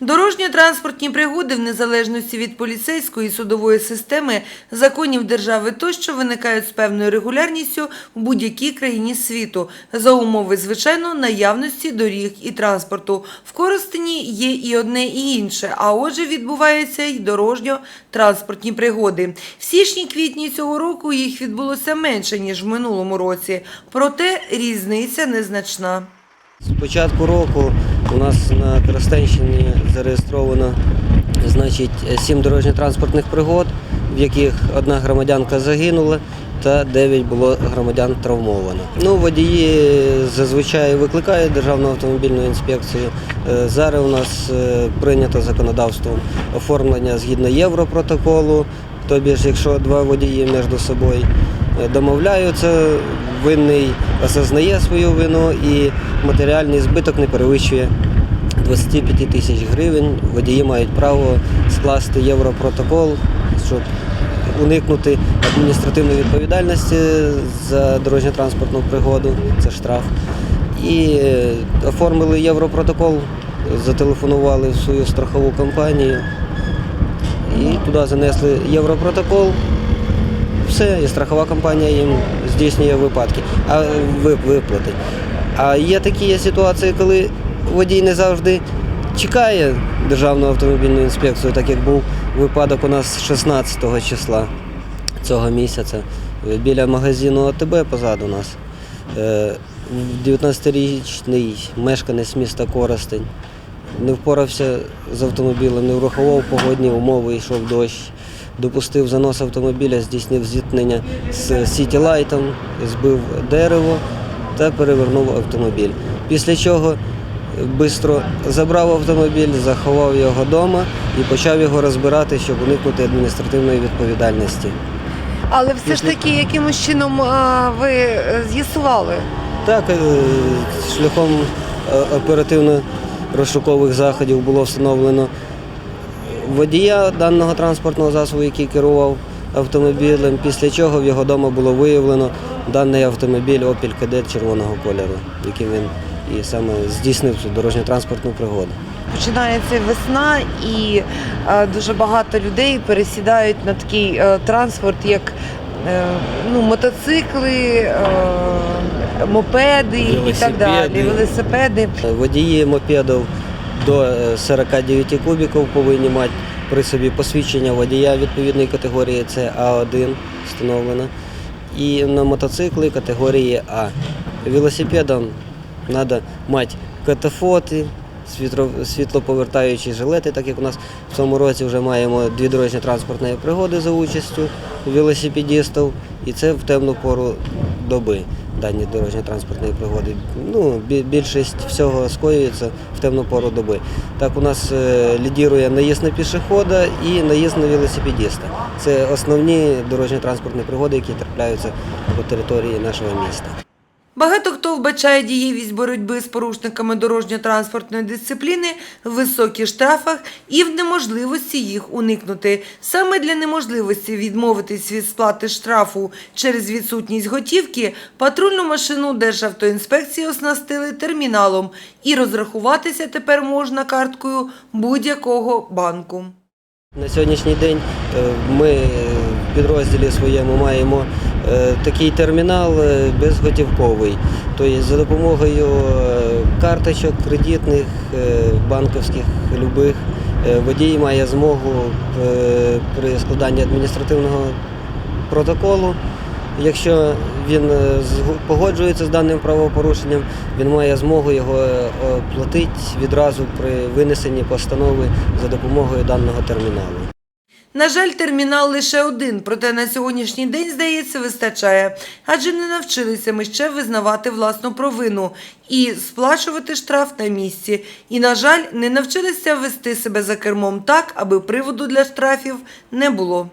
Дорожньо-транспортні пригоди в незалежності від поліцейської і судової системи, законів держави тощо виникають з певною регулярністю в будь-якій країні світу за умови, звичайно, наявності доріг і транспорту. В Коростені є і одне, і інше, а отже відбуваються й дорожньо-транспортні пригоди. В січні-квітні цього року їх відбулося менше, ніж в минулому році, проте різниця незначна. З початку року у нас на Коростенщині зареєстровано значить, сім дорожньо-транспортних пригод, в яких одна громадянка загинула та 9 було громадян травмовано. Ну, водії зазвичай викликають Державну автомобільну інспекцію. Е, Зараз у нас е, прийнято законодавством оформлення згідно Європротоколу, тобі ж, якщо два водії між собою е, домовляються, винний осознає свою вину і матеріальний збиток не перевищує 25 тисяч гривень. Водії мають право скласти європротокол, щоб уникнути адміністративної відповідальності за дорожньо-транспортну пригоду, це штраф. І е, оформили європротокол, зателефонували в свою страхову компанію і туди занесли європротокол. Все, і страхова компанія їм здійснює випадки, а ви- виплати. А є такі ситуації, коли водій не завжди чекає Державну автомобільну інспекцію, так як був випадок у нас 16 числа цього місяця е, біля магазину АТБ позаду нас. Е, 19-річний мешканець міста Коростень не впорався з автомобілем, не врахував погодні умови, йшов дощ. Допустив занос автомобіля, здійснив зіткнення з сітілайтом, збив дерево та перевернув автомобіль. Після чого швидко забрав автомобіль, заховав його вдома і почав його розбирати, щоб уникнути адміністративної відповідальності. Але все ж таки, якимось чином а, ви е, з'ясували. Так, е, шляхом е, оперативно-розшукових заходів було встановлено водія даного транспортного засобу, який керував автомобілем, після чого в його дома було виявлено даний автомобіль Opel Kadett червоного кольору, яким він і саме здійснив цю дорожньо-транспортну пригоду. Починається весна, і е, дуже багато людей пересідають на такий е, транспорт, як е, ну, мотоцикли, мопеди і так далі, Велосипеди. Водії мопедів до е, 49 кубіків повинні мати при собі посвідчення водія відповідної категорії, це А1 встановлено. І на мотоцикли категорії А. Велосипедом треба мати катафоти, світлоповертаючі жилети, так як у нас в цьому році вже маємо дві дорожньо-транспортні пригоди за участю велосипедистів, і це в темну пору доби дані дорожньо-транспортної пригоди. Ну, більшість всього скоюється в темну пору доби. Так у нас е, лідірує наїзд на пішохода і наїзд на велосипедиста. Це основні дорожньо-транспортні пригоди, які трапляються по території нашого міста. Багато хто вбачає дієвість боротьби з порушниками дорожньо-транспортної дисципліни в високих штрафах і в неможливості їх уникнути. Саме для неможливості відмовитись від сплати штрафу через відсутність готівки патрульну машину Державтоінспекції оснастили терміналом і розрахуватися тепер можна карткою будь-якого банку. На сьогоднішній день е, ми в підрозділі своєму маємо такий термінал е, безготівковий. Тобто за допомогою е, карточок кредитних, е, банківських, любих, е, водій має змогу е, при складанні адміністративного протоколу. Якщо він е, погоджується з даним правопорушенням, він має змогу його е, оплатити відразу при винесенні постанови за допомогою даного терміналу. На жаль, термінал лише один, проте на сьогоднішній день, здається, вистачає, адже не навчилися ми ще визнавати власну провину і сплачувати штраф на місці. І, на жаль, не навчилися вести себе за кермом так, аби приводу для штрафів не було.